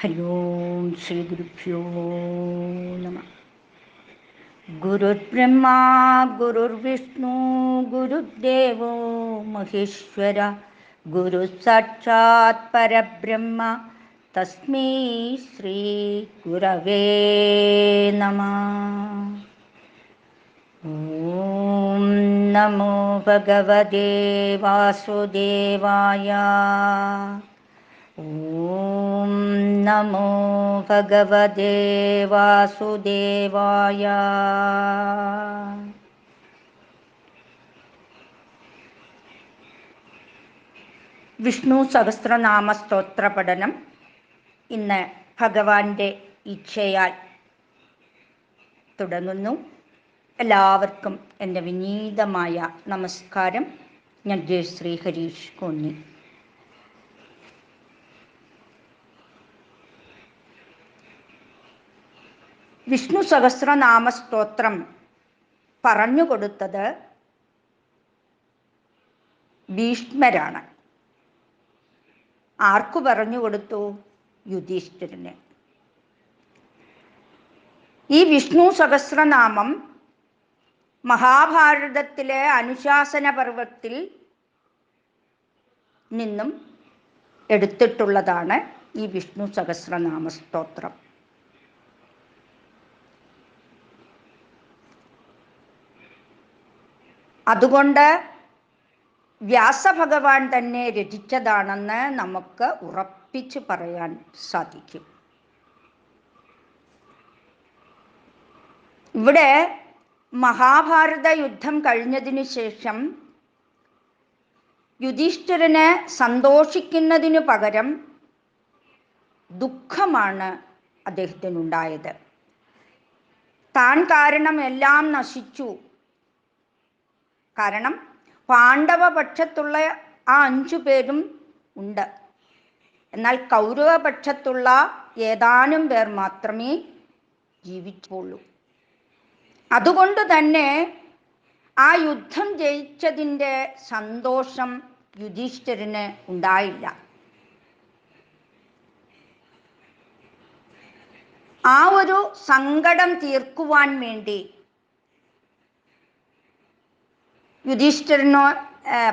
ഹരി ഓം ശ്രീ ഗുരുഭ്യോ നമ ഗുരുർബ്രഹ്മാ ഗുരുർവിഷ്ണു ഗുരുദേവോ മഹേശ്വര ഗുരു സാക്ഷാത് പരബ്രഹ്മ തസ്മൈ ശ്രീ ഗുരവേ നമ ഓം നമോ ഭഗവതേ വാസുദേവായ ഓം നമോ ഭഗവതേ വാസുദേവായ വിഷ്ണു സഹസ്രനാമ സ്തോത്ര പഠനം ഇന്ന് ഭഗവാന്റെ ഇച്ഛയാൽ തുടങ്ങുന്നു. എല്ലാവർക്കും എന്റെ വിനീതമായ നമസ്കാരം. ഞാൻ ജയശ്രീ ഹരീഷ് കോന്നി. വിഷ്ണു സഹസ്രനാമ സ്തോത്രം പറഞ്ഞു കൊടുത്തത് ഭീഷ്മരാണ്. ആർക്കു പറഞ്ഞു കൊടുത്തു? യുധിഷ്ഠിരന്. ഈ വിഷ്ണു സഹസ്രനാമം മഹാഭാരതത്തിലെ അനുശാസന പർവത്തിൽ നിന്നും എടുത്തിട്ടുള്ളതാണ് ഈ വിഷ്ണു സഹസ്രനാമ സ്തോത്രം അതുകൊണ്ട് വ്യാസഭഗവാൻ തന്നെ രചിച്ചതാണെന്ന് നമുക്ക് ഉറപ്പിച്ചു പറയാൻ സാധിക്കും. ഇവിടെ മഹാഭാരത യുദ്ധം കഴിഞ്ഞതിന് ശേഷം യുധിഷ്ഠിരന് സന്തോഷിക്കുന്നതിനു പകരം ദുഃഖമാണ് അദ്ദേഹത്തിനുണ്ടായത്. താൻ കാരണം എല്ലാം നശിച്ചു. കാരണം പാണ്ഡവ പക്ഷത്തുള്ള ആ അഞ്ചു പേരും ഉണ്ട്. എന്നാൽ കൗരവ പക്ഷത്തുള്ള ഏതാനും പേർ മാത്രമേ ജീവിച്ചുള്ളൂ. അതുകൊണ്ട് തന്നെ ആ യുദ്ധം ജയിച്ചതിന്റെ സന്തോഷം യുധിഷ്ഠിരന് ഉണ്ടായില്ല. ആ ഒരു സങ്കടം തീർക്കുവാൻ വേണ്ടി യുധിഷ്ഠിരനോ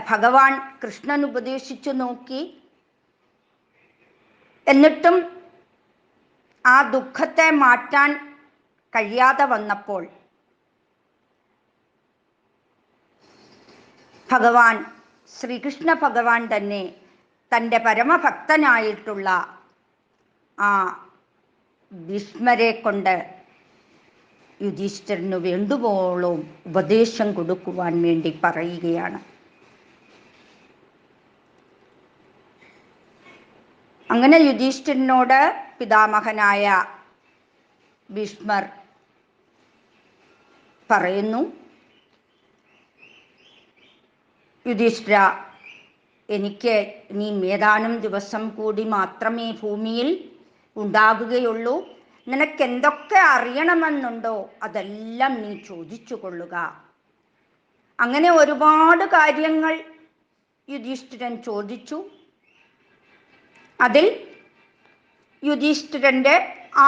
ഭഗവാൻ കൃഷ്ണൻ ഉപദേശിച്ചു നോക്കി. എന്നിട്ടും ആ ദുഃഖത്തെ മാറ്റാൻ കഴിയാതെ വന്നപ്പോൾ ഭഗവാൻ ശ്രീകൃഷ്ണ ഭഗവാൻ തന്നെ തന്റെ പരമഭക്തനായിട്ടുള്ള ആ ഭീഷ്മരെ കൊണ്ട് യുധിഷ്ഠിരന് വേണ്ടുവോളം ഉപദേശം കൊടുക്കുവാൻ വേണ്ടി പറയുകയാണ്. അങ്ങനെ യുധിഷ്ഠിരനോട് പിതാമഹനായ ഭീഷ്മർ പറയുന്നു യുധിഷ്ഠിര എനിക്ക് നീ ഏതാനും ദിവസം കൂടി മാത്രമേ ഭൂമിയിൽ ഉണ്ടാകുകയുള്ളൂ നിനക്ക് എന്തൊക്കെ അറിയണമെന്നുണ്ടോ അതെല്ലാം നീ ചോദിച്ചു കൊള്ളുക അങ്ങനെ ഒരുപാട് കാര്യങ്ങൾ യുധിഷ്ഠിരൻ ചോദിച്ചു. അതിൽ യുധിഷ്ഠിരന്റെ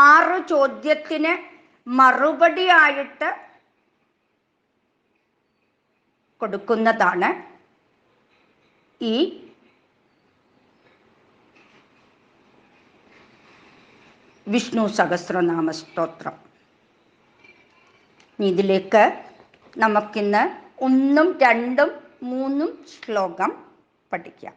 ആറ് ചോദ്യത്തിന് മറുപടിയായിട്ട് കൊടുക്കുന്നതാണ് ഈ വിഷ്ണു സഹസ്രനാമ സ്തോത്രം. ഇതിലേക്ക് നമുക്കിന്ന് ഒന്നും രണ്ടും മൂന്നും ശ്ലോകം പഠിക്കാം.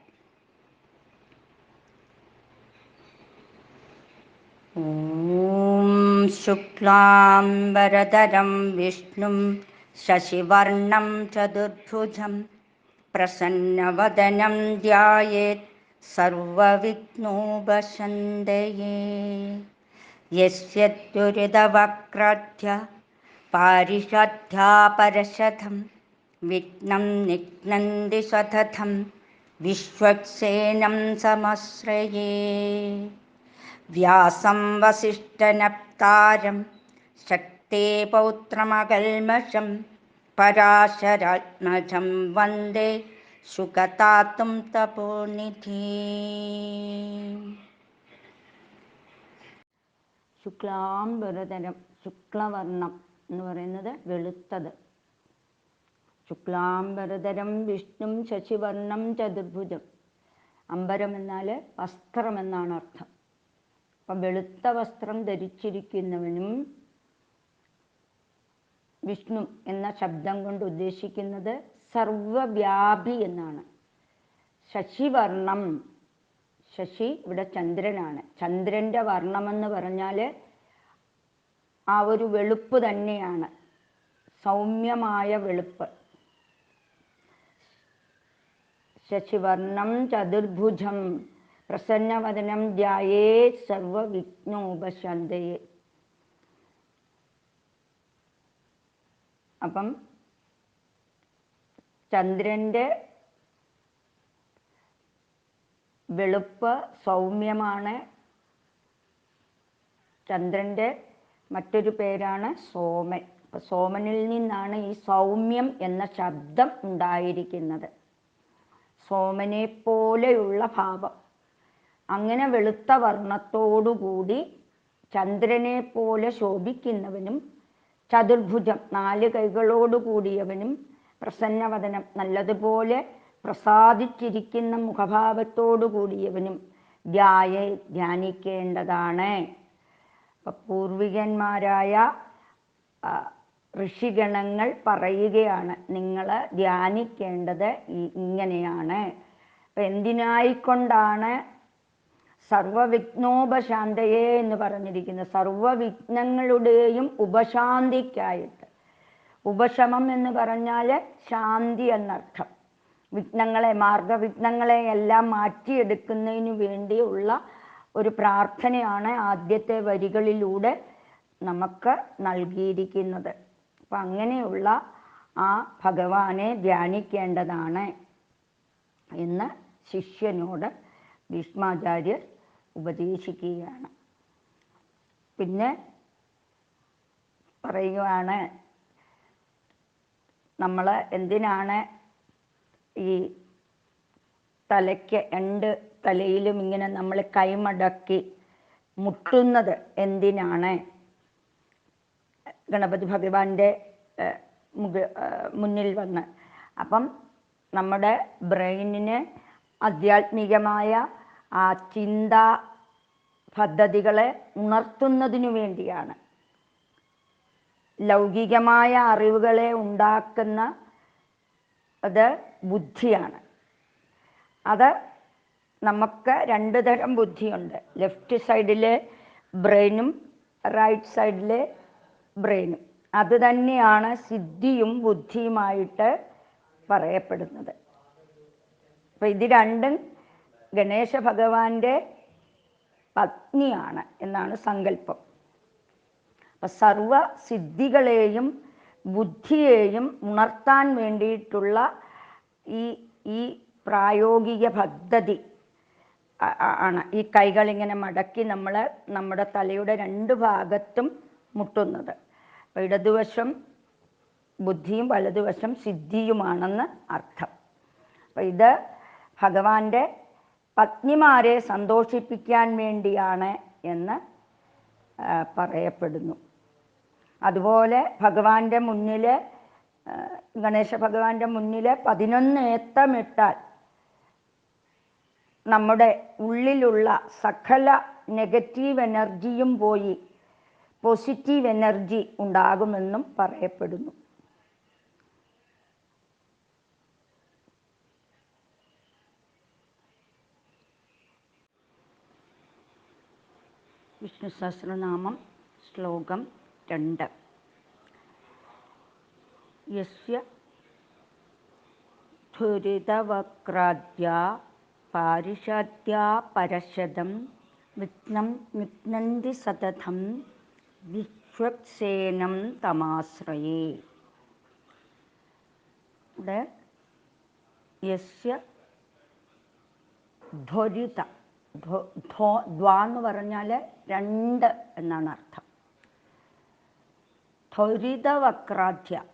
ഓം ശുക്ലാംബരധരം വിഷ്ണും ശശിവർണം ചതുർഭുജം പ്രസന്നവദനം ധ്യായേത് സർവവിഘ്നോപശന്തയേ. യസ്യ ദുരിതവക്രാധ്യ പാരിഷദ്ധ്യാപരശതം വിഘ്നം നിഘ്നന്തി സതഥം വിശ്വക്സേനം സമശ്രയേ. വ്യാസം വസിഷ്ഠനപ്താരം ശക്തേ പൗത്രമകൽമഷം പരാശരാത്മജം വന്ദേ സുഖതാത്തും തപോനിധി. ശുക്ലാംബരതരം ശുക്ലവർണം എന്ന് പറയുന്നത് വെളുത്തത്. ശുക്ലാംബരതരം വിഷ്ണു ശശിവർണം ചതുർഭുജം. അമ്പരം എന്നാൽ വസ്ത്രം എന്നാണ് അർത്ഥം. അപ്പം വെളുത്ത വസ്ത്രം ധരിച്ചിരിക്കുന്നവനും വിഷ്ണു എന്ന ശബ്ദം കൊണ്ട് ഉദ്ദേശിക്കുന്നത് സർവവ്യാപി എന്നാണ്. ശശിവർണം ശശി ഇവിടെ ചന്ദ്രനാണ്. ചന്ദ്രന്റെ വർണമെന്ന് പറഞ്ഞാൽ ആ ഒരു വെളുപ്പ് തന്നെയാണ്. സൗമ്യമായ വെളുപ്പ്. ശശിവർണം ചതുർഭുജം പ്രസന്നവദനം ധ്യായേ സർവവിഘ്നോപശാന്തയെ. അപ്പം ചന്ദ്രന്റെ വെളുപ്പ് സൗമ്യമാണ്. ചന്ദ്രന്റെ മറ്റൊരു പേരാണ് സോമൻ. അപ്പം സോമനിൽ നിന്നാണ് ഈ സൗമ്യം എന്ന ശബ്ദം ഉണ്ടായിരിക്കുന്നത്. സോമനെ പോലെയുള്ള ഭാവം. അങ്ങനെ വെളുത്ത വർണത്തോടുകൂടി ചന്ദ്രനെ പോലെ ശോഭിക്കുന്നവനും ചതുർഭുജം നാല് കൈകളോട് കൂടിയവനും പ്രസന്നവദനം നല്ലതുപോലെ പ്രസാദിച്ചിരിക്കുന്ന മുഖഭാവത്തോടു കൂടിയവനും ധ്യായ ധ്യാനിക്കേണ്ടതാണ്. പൂർവികന്മാരായ ഋഷിഗണങ്ങൾ പറയുകയാണ് നിങ്ങൾ ധ്യാനിക്കേണ്ടത് ഇങ്ങനെയാണ്. അപ്പം എന്തിനായിക്കൊണ്ടാണ് സർവവിഘ്നോപശാന്തയെ എന്ന് പറഞ്ഞിരിക്കുന്നത്? സർവവിഘ്നങ്ങളുടെയും ഉപശാന്തിക്കായിട്ട്. ഉപശമം എന്ന് പറഞ്ഞാൽ ശാന്തി എന്നർത്ഥം. വിഘ്നങ്ങളെ മാർഗവിഘ്നങ്ങളെ എല്ലാം മാറ്റിയെടുക്കുന്നതിന് വേണ്ടിയുള്ള ഒരു പ്രാർത്ഥനയാണ് ആദ്യത്തെ വരികളിലൂടെ നമുക്ക് നൽകിയിരിക്കുന്നത്. അപ്പം അങ്ങനെയുള്ള ആ ഭഗവാനെ ധ്യാനിക്കേണ്ടതാണ് എന്ന് ശിഷ്യനോട് ഭീഷ്മാചാര്യർ ഉപദേശിക്കുകയാണ്. പിന്നെ പറയുകയാണ് നമ്മൾ എന്തിനാണ് ഈ തലയ്ക്ക് രണ്ട് തലയിലും ഇങ്ങനെ നമ്മൾ കൈമടക്കി മുട്ടുന്നത് എന്തിനാണ്? ഗണപതി ഭഗവാന്റെ മുഖ മുന്നിൽ വന്ന്. അപ്പം നമ്മുടെ ബ്രെയിനിന് ആധ്യാത്മികമായ ആ ചിന്താ പദ്ധതികളെ ഉണർത്തുന്നതിനു വേണ്ടിയാണ്. ലൗകികമായ അറിവുകളെ ഉണ്ടാക്കുന്ന അത് ബുദ്ധിയാണ്. അത് നമുക്ക് രണ്ട് തരം ബുദ്ധിയുണ്ട്. ലെഫ്റ്റ് സൈഡിലെ ബ്രെയിനും റൈറ്റ് സൈഡിലെ ബ്രെയിനും അത് തന്നെയാണ് സിദ്ധിയും ബുദ്ധിയുമായിട്ട് പറയപ്പെടുന്നത്. അപ്പം ഇത് രണ്ടും ഗണേശ ഭഗവാന്റെ പത്നിയാണ് എന്നാണ് സങ്കല്പം. അപ്പം സർവ സിദ്ധികളെയും ബുദ്ധിയെയും ഉണർത്താൻ വേണ്ടിയിട്ടുള്ള ഈ ഈ പ്രായോഗിക പദ്ധതി ആണ്. ഈ കൈകളിങ്ങനെ മടക്കി നമ്മൾ നമ്മുടെ തലയുടെ രണ്ട് ഭാഗത്തും മുട്ടുന്നത്. ഇടതുവശം ബുദ്ധിയും വലതുവശം സിദ്ധിയുമാണെന്ന് അർത്ഥം. അപ്പം ഇത് ഭഗവാന്റെ പത്നിമാരെ സന്തോഷിപ്പിക്കാൻ വേണ്ടിയാണ് എന്ന് പറയപ്പെടുന്നു. അതുപോലെ ഭഗവാന്റെ മുന്നിൽ ഗണേശ ഭഗവാന്റെ മുന്നിൽ പതിനൊന്ന് ഏത്തമിട്ടാൽ നമ്മുടെ ഉള്ളിലുള്ള സകല നെഗറ്റീവ് എനർജിയും പോയി പോസിറ്റീവ് എനർജി ഉണ്ടാകുമെന്നും പറയപ്പെടുന്നു. വിഷ്ണു സഹസ്രനാമം ശ്ലോകം രണ്ട്. യസ്യ ധുരിതവക്രാദ്യ പാരിഷാദ്യ പരശതം വിഘ്നം വിഘ്നന്തി സതതം വിശ്വസേനം തമാശ്രയേ. ഇവിടെ യസ്യ ധ്വരിത ധ്വ- എന്ന് പറഞ്ഞാൽ രണ്ട് എന്നാണ് അർത്ഥം. ത്വരിതവക്രാധ്യ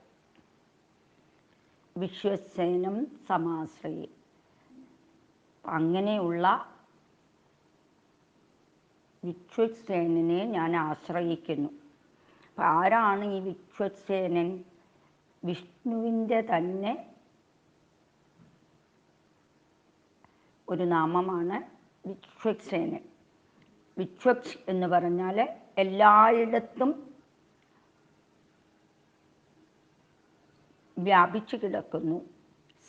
വിശ്വസേനം സമാശ്രയി. അങ്ങനെയുള്ള വിശ്വസേനനെ ഞാൻ ആശ്രയിക്കുന്നു. അപ്പം ആരാണ് ഈ വിശ്വസേനൻ? വിഷ്ണുവിന്റെ തന്നെ ഒരു നാമമാണ് വിശ്വസേനൻ. വിശ്വക്സ് എന്ന് പറഞ്ഞാൽ എല്ലായിടത്തും വ്യാപിച്ചു കിടക്കുന്നു.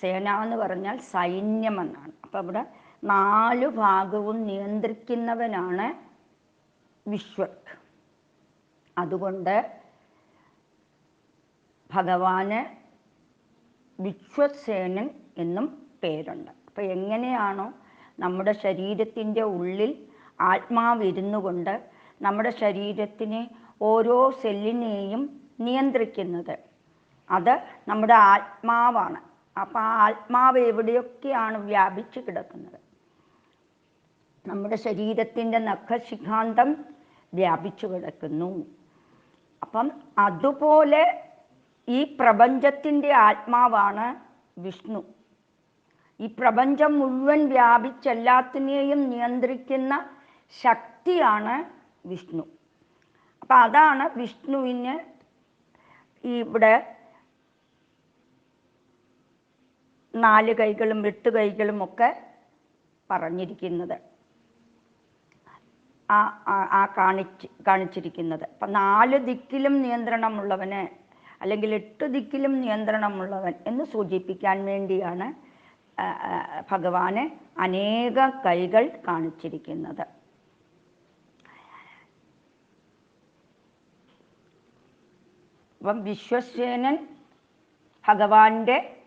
സേന എന്ന് പറഞ്ഞാൽ സൈന്യമെന്നാണ്. അപ്പം അവിടെ നാല് ഭാഗവും നിയന്ത്രിക്കുന്നവനാണ് വിശ്വക് അതുകൊണ്ട് ഭഗവാന് വിശ്വസേനൻ എന്നും പേരുണ്ട്. അപ്പം എങ്ങനെയാണോ നമ്മുടെ ശരീരത്തിന്റെ ഉള്ളിൽ ആത്മാവിരുന്നു കൊണ്ട് നമ്മുടെ ശരീരത്തിനെ ഓരോ സെല്ലിനെയും നിയന്ത്രിക്കുന്നത്. അത് നമ്മുടെ ആത്മാവാണ്. അപ്പം ആ ആത്മാവ് എവിടെയൊക്കെയാണ് വ്യാപിച്ചു കിടക്കുന്നത്? നമ്മുടെ ശരീരത്തിന്റെ നഖശിഖാന്തം വ്യാപിച്ചു കിടക്കുന്നു. അപ്പം അതുപോലെ ഈ പ്രപഞ്ചത്തിന്റെ ആത്മാവാണ് വിഷ്ണു. ഈ പ്രപഞ്ചം മുഴുവൻ വ്യാപിച്ചെല്ലാത്തിനെയും നിയന്ത്രിക്കുന്ന ശക്തിയാണ് വിഷ്ണു. അപ്പം അതാണ് വിഷ്ണുവിന് ഇവിടെ നാല് കൈകളും എട്ട് കൈകളും ഒക്കെ പറഞ്ഞിരിക്കുന്നത്. ആ ആ- കാണിച്ച് കാണിച്ചിരിക്കുന്നത്. അപ്പം നാല് ദിക്കിലും നിയന്ത്രണമുള്ളവന് അല്ലെങ്കിൽ എട്ട് ദിക്കിലും നിയന്ത്രണമുള്ളവൻ എന്ന് സൂചിപ്പിക്കാൻ വേണ്ടിയാണ് ഭഗവാന് അനേക കൈകൾ കാണിച്ചിരിക്കുന്നത്. അപ്പം വിശ്വസേനൻ ഭഗവാന്റെ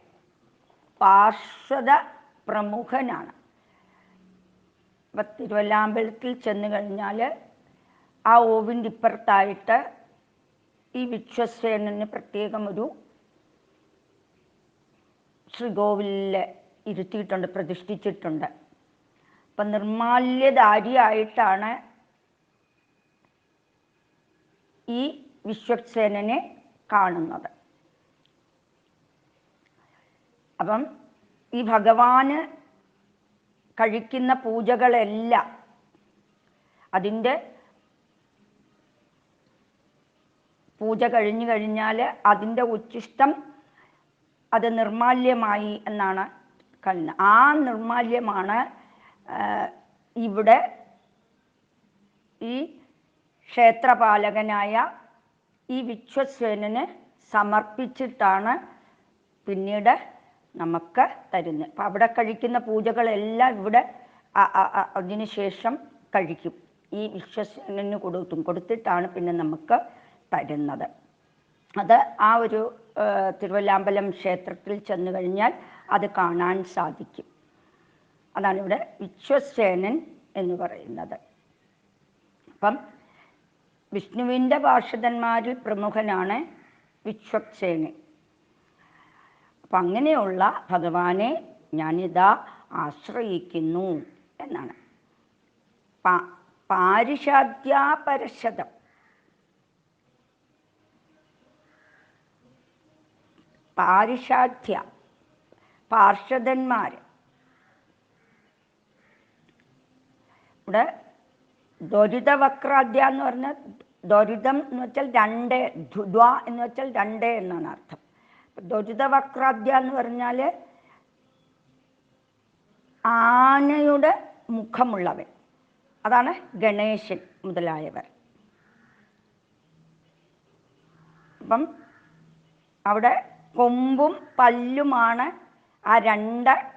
പാർശ്വത പ്രമുഖനാണ് തിരുവല്ലാമ്പലത്തിൽ ചെന്ന് കഴിഞ്ഞാൽ ആ ഓവിന്റെ ഇപ്പുറത്തായിട്ട് ഈ വിശ്വസേനന് പ്രത്യേകം ഒരു ശ്രീകോവിലിൽ ഇരുത്തിയിട്ടുണ്ട് പ്രതിഷ്ഠിച്ചിട്ടുണ്ട്. അപ്പം നിർമാല്യധാരിയായിട്ടാണ് ഈ വിശ്വസേനനെ കാണുന്നത്. അപ്പം ഈ ഭഗവാന് കഴിക്കുന്ന പൂജകളെല്ലാം അതിന്റെ പൂജ കഴിഞ്ഞു കഴിഞ്ഞാൽ അതിന്റെ ഉച്ഛിഷ്ടം അത് നിർമാല്യമായി എന്നാണ് കണ്ണ് ആ നിർമാല്യമാണ് ഇവിടെ ഈ ക്ഷേത്രപാലകനായ ഈ വിശ്വസേനന് സമർപ്പിച്ചിട്ടാണ് പിന്നീട് നമുക്ക് തരുന്നു. അപ്പം അവിടെ കഴിക്കുന്ന പൂജകളെല്ലാം ഇവിടെ അതിനുശേഷം കഴിക്കും. ഈ വിശ്വസനു കൊടുത്തും കൊടുത്തിട്ടാണ് പിന്നെ നമുക്ക് തരുന്നത്. അത് ആ ഒരു തിരുവല്ലാമ്പലം ക്ഷേത്രത്തിൽ ചെന്നു കഴിഞ്ഞാൽ അത് കാണാൻ സാധിക്കും. അതാണ് ഇവിടെ വിശ്വസേനൻ എന്ന് പറയുന്നത്. അപ്പം വിഷ്ണുവിന്റെ പാർഷദന്മാരിൽ പ്രമുഖനാണ് വിശ്വക്സേനൻ അപ്പം അങ്ങനെയുള്ള ഭഗവാനെ ഞാനിതാ ആശ്രയിക്കുന്നു എന്നാണ്. പാ പാരിഷാദ്യാപരശതം പാരിഷാധ്യ പാർഷദന്മാർ ഇവിടെ ദുരിതവക്രാദ്യ എന്ന് പറഞ്ഞാൽ ദുരിതം എന്ന് വെച്ചാൽ രണ്ട് ധുദ്വ എന്ന് വെച്ചാൽ രണ്ട് എന്നാണ് അർത്ഥം. ദുരിതവക്രാദ്യ എന്ന് പറഞ്ഞാൽ ആനയുടെ മുഖമുള്ളവൻ. അതാണ് ഗണേശൻ മുതലായവർ. അപ്പം അവിടെ കൊമ്പും പല്ലുമാണ് ആ രണ്ട്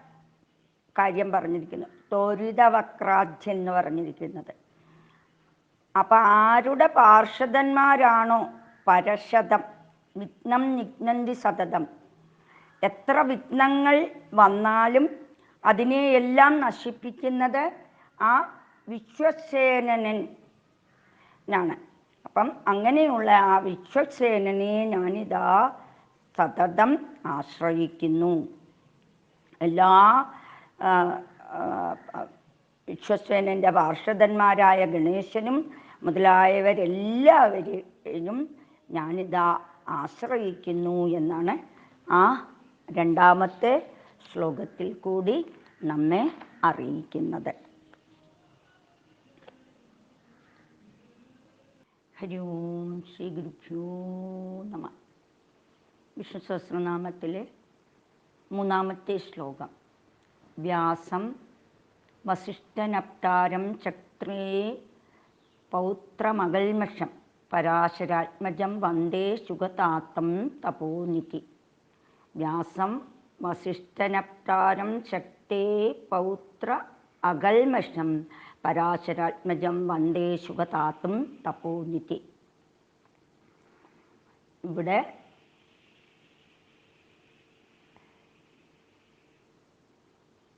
കാര്യം പറഞ്ഞിരിക്കുന്നത്. ത്വരിതവക്രാധ്യൻ എന്ന് പറഞ്ഞിരിക്കുന്നത്. അപ്പം ആരുടെ പാർഷദന്മാരാണോ പരശതം? വിഘ്നം നിഘ്നന്തി സതതം. എത്ര വിഘ്നങ്ങൾ വന്നാലും അതിനെയെല്ലാം നശിപ്പിക്കുന്നത് ആ വിശ്വസേനനൻ ആണ് അപ്പം അങ്ങനെയുള്ള ആ വിശ്വസേനനെ ഞാനിതാ സതതം ആശ്രയിക്കുന്നു. എല്ലാ വിശ്വസേനന്റെ പാർഷദന്മാരായ ഗണേശനും മുതലായവരെല്ലാവരെയും ഞാനിതാ ആശ്രയിക്കുന്നു എന്നാണ് ആ രണ്ടാമത്തെ ശ്ലോകത്തിൽ കൂടി നമ്മെ അറിയിക്കുന്നത്. ഹരി ഓം ശ്രീ ഗുരുഭ്യോ നമ. വിഷ്ണു സഹസ്രനാമത്തിലെ മൂന്നാമത്തെ ശ്ലോകം. വ്യാസം വസിഷ്ഠനപ്താരം ചക്രേ പൗത്രമകൽമഷം. പരാശരാത്മജം വന്ദേ സുഗതാത്തം തപോനിധി. വ്യാസം വസിഷ്ഠനപ്താരം ശക്തേ പൗത്ര അകൽമഷം പരാശരാത്മജം വന്ദേ സുഗതാത്തും തപോനിധി. ഇവിടെ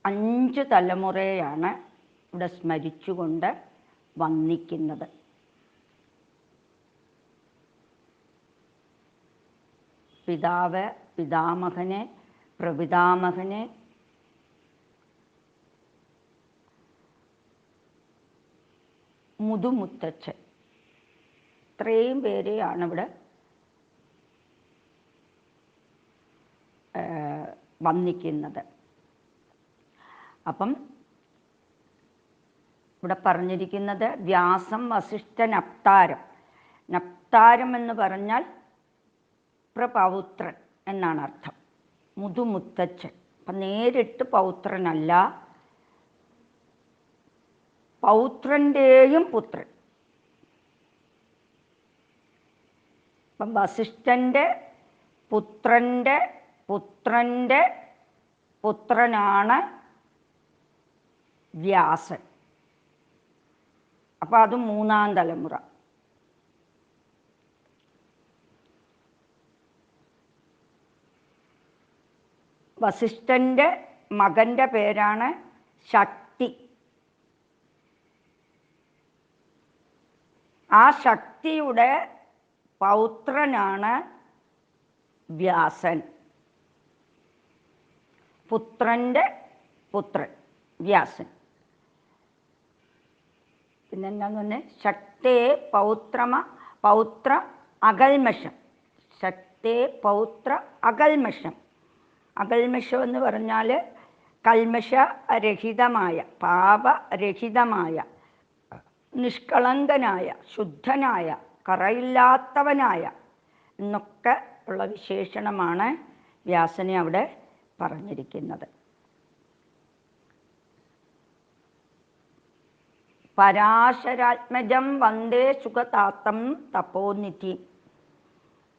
അഞ്ച് തലമുറയാണ് ഇവിടെ സ്മരിച്ചുകൊണ്ട് വന്നിക്കുന്നത്. പിതാവ് പിതാമഹനെ പ്രപിതാമഹനെ. മുതുമുത്തച്ഛൻ. ഇത്രയും പേരെയാണ് ഇവിടെ വന്നിക്കുന്നത്. അപ്പം ഇവിടെ പറഞ്ഞിരിക്കുന്നത് വ്യാസം വസിഷ്ഠ നപ്താരം നപ്താരം എന്ന് പറഞ്ഞാൽ പ്രപൗത്രൻ എന്നാണ് അർത്ഥം. മുതുമുത്തച്ഛൻ. അപ്പം നേരിട്ട് പൗത്രനല്ല പൗത്രന്റെയും പുത്രൻ. അപ്പം വസിഷ്ഠന്റെ പുത്രന്റെ പുത്രന്റെ പുത്രനാണ് വ്യാസൻ. അപ്പം അത് മൂന്നാം തലമുറ. വസിഷ്ഠന്റെ മകന്റെ പേരാണ് ശക്തി. ആ ശക്തിയുടെ പൗത്രനാണ് വ്യാസൻ. പുത്രന്റെ പുത്രൻ വ്യാസൻ. പിന്നെന്താന്ന് പറഞ്ഞാൽ ശക്തേ പൗത്രമ പൗത്ര അകൽമഷം. ശക്തേ പൗത്ര അകൽമഷം. അകൽമഷം എന്ന് പറഞ്ഞാൽ കൽമഷരഹിതമായ പാപരഹിതമായ നിഷ്കളങ്കനായ ശുദ്ധനായ കറയില്ലാത്തവനായ എന്നൊക്കെ ഉള്ള വിശേഷണമാണ് വ്യാസനെ അവിടെ പറഞ്ഞിരിക്കുന്നത്. പരാശരാത്മജം വന്ദേ സുഖതാത്തം തപോനിധി.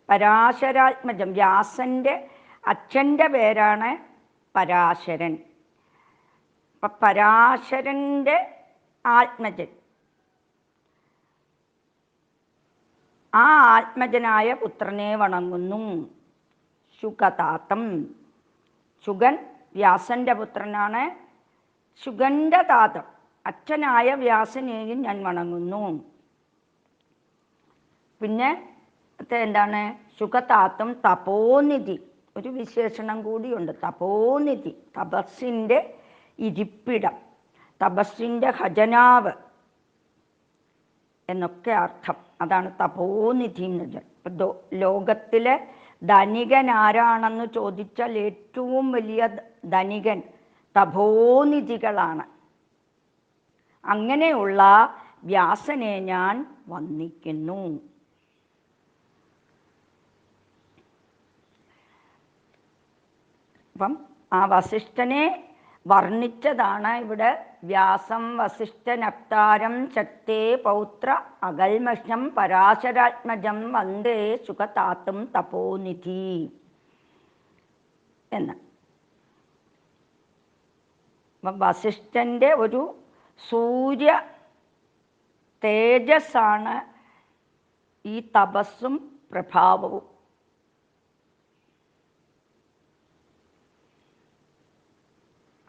പരാശരാത്മജം വ്യാസന്റെ അച്ഛന്റെ പേരാണ് പരാശരൻ. അപ്പം പരാശരന്റെ ആത്മജൻ. ആ ആത്മജനായ പുത്രനെ വണങ്ങുന്നു. ശുഖതാത്തം ശുഗൻ വ്യാസന്റെ പുത്രനാണ്. ശുഗന്റെ താതം അച്ഛനായ വ്യാസനെയും ഞാൻ വണങ്ങുന്നു. പിന്നെ എന്താണ്? ശുഖതാത്തം തപോനിധി. ഒരു വിശേഷണം കൂടിയുണ്ട്. തപോനിധി തപസ്സിന്റെ ഇരിപ്പിടം തപസ്സിന്റെ ഖജനാവ് എന്നൊക്കെ അർത്ഥം. അതാണ് തപോനിധി എന്ന് വെച്ചാൽ. ലോകത്തിലെ ധനികൻ ആരാണെന്ന് ചോദിച്ചാൽ ഏറ്റവും വലിയ ധനികൻ തപോനിധികളാണ്. അങ്ങനെയുള്ള വ്യാസനെ ഞാൻ വന്ദിക്കുന്നു. അപ്പം ആ വസിഷ്ഠനെ വർണിച്ചതാണ് ഇവിടെ വ്യാസം വസിഷ്ഠനപ്താരം ശക്തേ പൗത്ര അകൽമഷം പരാശരാത്മജം വന്ദേ സുഖതാത്തും തപോനിധി എന്ന്. വസിഷ്ഠന്റെ ഒരു സൂര്യ തേജസ്സാണ് ഈ തപസ്സും പ്രഭാവവും.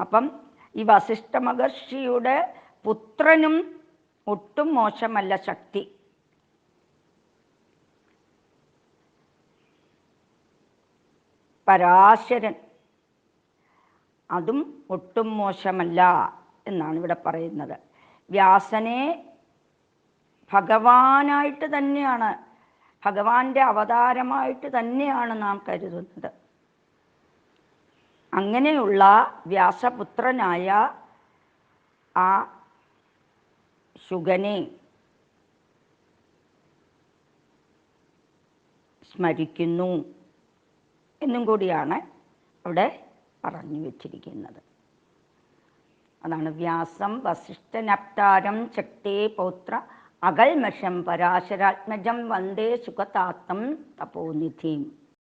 അപ്പം ഈ വസിഷ്ഠ മഹർഷിയുടെ പുത്രനും ഒട്ടും മോശമല്ല ശക്തി. പരാശരൻ അതും ഒട്ടും മോശമല്ല എന്നാണ് ഇവിടെ പറയുന്നത്. വ്യാസനെ ഭഗവാനായിട്ട് തന്നെയാണ് ഭഗവാന്റെ അവതാരമായിട്ട് തന്നെയാണ് നാം കരുതുന്നത്. അങ്ങനെയുള്ള വ്യാസപുത്രനായ ആ ശുഗനെ സ്മരിക്കുന്നു എന്നും കൂടിയാണ് അവിടെ പറഞ്ഞു വച്ചിരിക്കുന്നത്. അതാണ് വ്യാസം വസിഷ്ഠനപ്താരം ശക്തേ പൗത്ര അകൽമഷം പരാശരാത്മജം വന്ദേ സുഖതാത്തം തപോനിധിയും